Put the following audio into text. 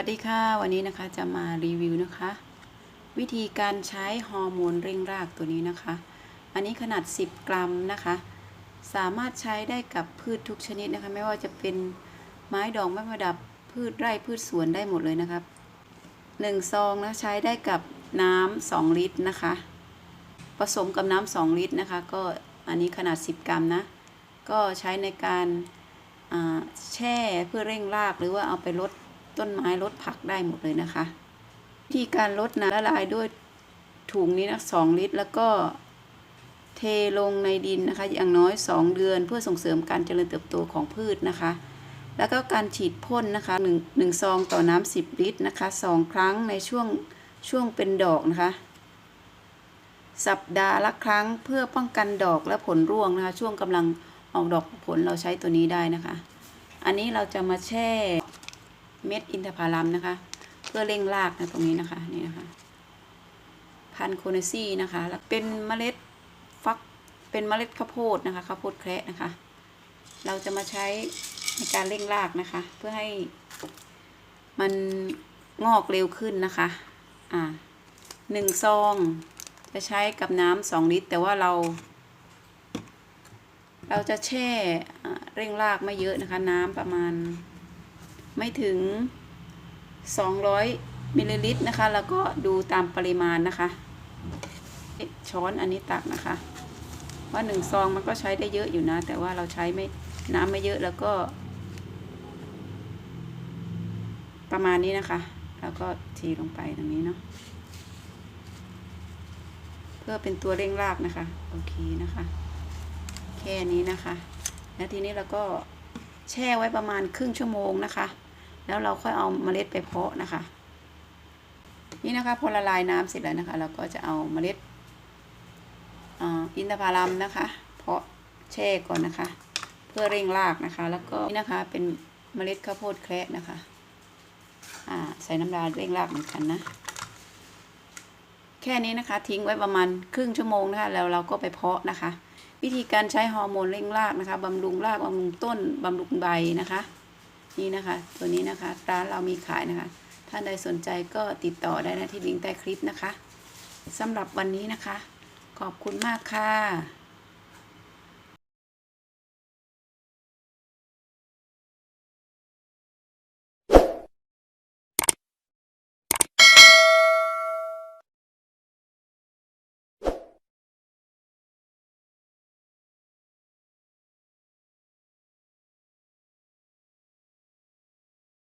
สวัสดีค่ะ วันนี้นะคะจะมารีวิวนะคะ วิธีการใช้ฮอร์โมนเร่งรากตัวนี้นะคะ อันนี้ขนาด 10 กรัมนะคะ สามารถใช้ได้กับพืชทุกชนิดนะคะ ไม่ว่าจะเป็นไม้ดอกไม้ประดับพืชไร่พืชสวนได้หมดเลยนะครับ1ซองนะใช้ได้กับน้ำ2ลิตรนะคะ ผสมกับน้ำ2ลิตรนะคะ ก็อันนี้ขนาด 10 กรัมนะก็ใช้ในการแช่เพื่อเร่งรากหรือว่าเอาไปลด ต้นไม้ลดผักได้หมดเลยนะคะวิธีการลดน้ำละลายด้วยถุงนี้นะสองลิตร แล้วก็เทลงในดินนะคะ อย่างน้อย 2 เดือนเพื่อส่งเสริมการเจริญเติบโตของพืชนะคะ แล้วก็การฉีดพ่นนะคะ1 1ซองต่อน้ำ10 ลิตรนะคะ 2 ครั้งในช่วงช่วงเป็นดอกนะคะ สัปดาห์ละครั้งเพื่อป้องกันดอกและผลร่วงนะคะ ช่วงกำลังออกดอกผลเราใช้ตัวนี้ได้นะคะ อันนี้เราจะมาแช่ เม็ดอินทผลัมนะคะ เพื่อเร่งรากนะตรงนี้นะคะนี่นะคะพันโคเนซี่นะคะแล้วเป็นเมล็ดฟักเป็นเมล็ดข้าวโพดนะคะข้าวโพดแคระนะคะ เราจะมาใช้ในการเร่งรากนะคะ เพื่อให้มันงอกเร็วขึ้นนะคะอ่าหนึ่งซองจะใช้กับน้ำสองลิตร แต่ว่าเรา เราจะแช่เร่งรากไม่เยอะนะคะ น้ำประมาณ ไม่ถึง 200มิลลิลิตรนะคะ แล้วก็ดูตามปริมาณนะคะ ช้อนอันนี้ตักนะคะว่าหนึ่งซองมันก็ใช้ได้เยอะอยู่นะ แต่ว่าเราใช้ไม่น้ำไม่เยอะแล้วก็ ประมาณนี้นะคะ แล้วก็ทีลงไปตรงนี้เนาะเพื่อเป็นตัวเร่งรากนะคะโอเคนะคะ แค่นี้นะคะ แล้วทีนี้เราก็แช่ไว้ประมาณครึ่งชั่วโมงนะคะ แล้วเราค่อยเอาเมล็ดไปเพาะนะคะ นี่นะคะพอละลายน้ำเสร็จแล้วนะคะ เราก็จะเอาเมล็ดอินทผลัมนะคะ เพาะแช่ก่อนนะคะ เพื่อเร่งรากนะคะ แล้วก็นี่นะคะเป็นเมล็ดข้าวโพดแคระนะคะใส่น้ำลาเร่งรากเหมือนกันนะ แค่นี้นะคะ ทิ้งไว้ประมาณครึ่งชั่วโมงนะคะแล้วเราก็ไปเพาะนะคะ วิธีการใช้ฮอร์โมนเร่งรากนะคะบำรุงรากบำรุงต้นบำรุงใบนะคะ นี่นะคะ ตัวนี้นะคะร้านเรามีขายนะคะ ท่านใดสนใจก็ติดต่อได้นะที่ลิงก์ใต้คลิปนะคะสำหรับวันนี้นะคะ ขอบคุณมากค่ะ